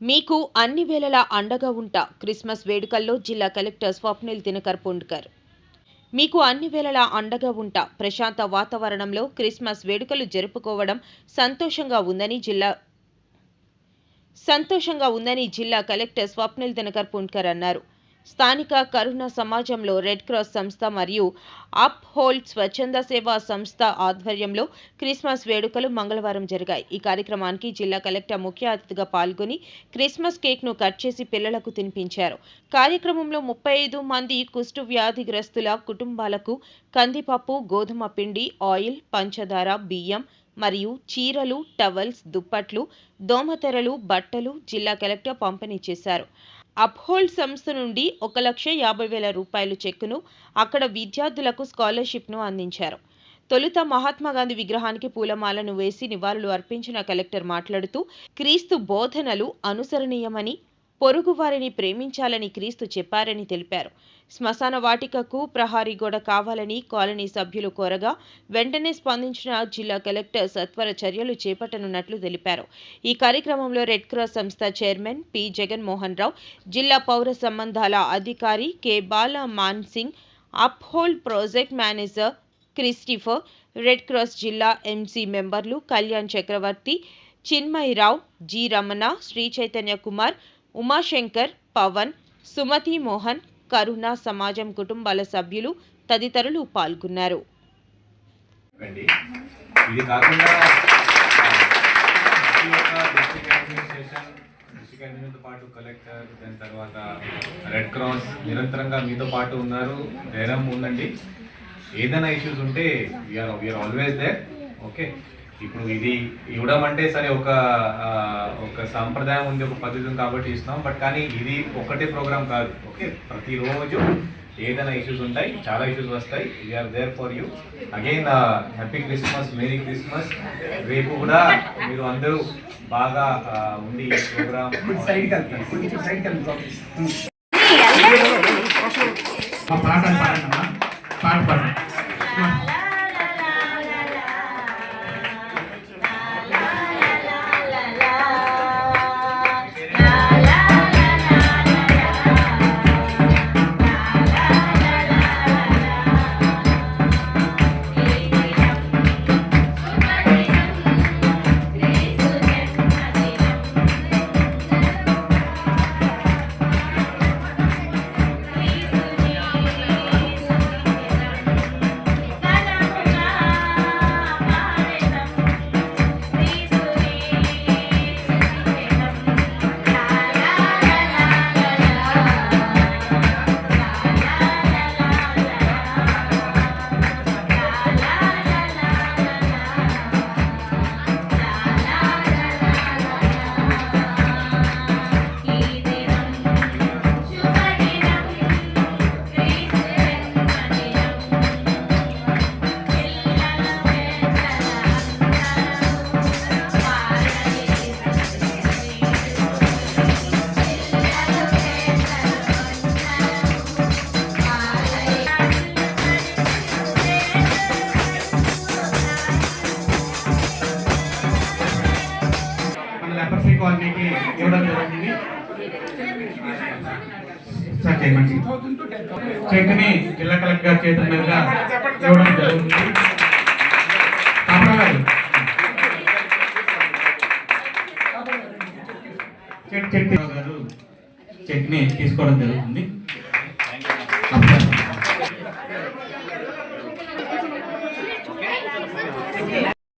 మీకు అన్ని వేళలా అండగా ఉంటా క్రిస్మస్ వేడుకల్లో జిల్లా కలెక్టర్ స్వప్నిల్ దినకర్ పుండ్కర్. మీకు అన్ని వేళలా అండగా ఉంటా ప్రశాంత వాతావరణంలో క్రిస్మస్ వేడుకలు జరుపుకోవడం సంతోషంగా ఉందని జిల్లా సంతోషంగా ఉందని జిల్లా కలెక్టర్ స్వప్నిల్ దినకర్ పుండ్కర్ అన్నారు. స్థానిక కరుణ సమాజంలో రెడ్ క్రాస్ సంస్థ మరియు అప్ హోల్డ్ స్వచ్ఛంద సేవా సంస్థ ఆధ్వర్యంలో క్రిస్మస్ వేడుకలు మంగళవారం జరిగాయి. ఈ కార్యక్రమానికి జిల్లా కలెక్టర్ ముఖ్య అతిథిగా పాల్గొని క్రిస్మస్ కేక్ను కట్ చేసి పిల్లలకు తినిపించారు. కార్యక్రమంలో ముప్పై ఐదు మంది కుష్టు వ్యాధిగ్రస్తుల కుటుంబాలకు కందిపప్పు గోధుమ పిండి ఆయిల్ పంచదార బియ్యం మరియు చీరలు టవల్స్ దుప్పట్లు దోమతెరలు బట్టలు జిల్లా కలెక్టర్ పంపిణీ చేశారు. అప్హోల్డ్ సంస్థ నుండి ఒక లక్ష యాభై వేల రూపాయలు చెక్కును అక్కడ విద్యార్థులకు స్కాలర్షిప్ను అందించారు. తొలుత మహాత్మాగాంధీ విగ్రహానికి పూలమాలను వేసి నివాళులు అర్పించిన కలెక్టర్ మాట్లాడుతూ క్రీస్తు బోధనలు అనుసరణీయమని పొరుగు వారిని ప్రేమించాలని క్రీస్తు చెప్పారని తెలిపారు. శ్మశాన వాటికకు ప్రహారీ గోడ కావాలని కాలనీ సభ్యులు కోరగా వెంటనే స్పందించిన జిల్లా కలెక్టర్ సత్వర చర్యలు చేపట్టనున్నట్లు తెలిపారు. ఈ కార్యక్రమంలో రెడ్ క్రాస్ సంస్థ చైర్మన్ పి. జగన్మోహన్ రావు జిల్లా పౌర సంబంధాల అధికారి K. Bala Man Singh uphold project manager Christopher red cross జిల్లా ఎంసీ మెంబర్లు కళ్యాణ్ చక్రవర్తి చిన్మయిరావు జి. రమణ శ్రీ చైతన్య కుమార్ ఉమాశంకర్ పవన్ సుమతి మోహన్ కరుణ సమాజం కుటుంబాల సభ్యులు తదితరులు పాల్గొన్నారు. ఇది కాకుండా ప్రతి పాటు కలెక్టర్ దాని తర్వాత రెడ్ క్రాస్ నిరంతరంగా మీతో పాటు ఉన్నారు. ధైర్యం ఉందండి ఏదైనా ఇష్యూస్ ఉంటే we're we're always there okay ఇప్పుడు ఇది ఇవ్వడం అంటే సరే ఒక ఒక సాంప్రదాయం ఉంది ఒక పద్ధతి ఉంది కాబట్టి ఇస్తాం బట్ కానీ ఇది ఒకటే ప్రోగ్రామ్ కాదు. ఓకే? ప్రతిరోజు ఏదైనా ఇష్యూస్ ఉంటాయి చాలా ఇష్యూస్ వస్తాయి. We're there for you again happy Christmas merry Christmas రేపు కూడా మీరు అందరూ బాగా ఈ ప్రోగ్రామ్ పాట పాడండి. కాలనీకి ఇవ్వడం జరిగింది. సార్ చేయమండి. చెక్ని జిల్లా కలెక్టర్ గారి చేతుల మీదుగా ఇవ్వడం జరుగుతుంది. కాపరా చెక్ చెక్. గారు చెక్ని తీసుకోవడం జరుగుతుంది.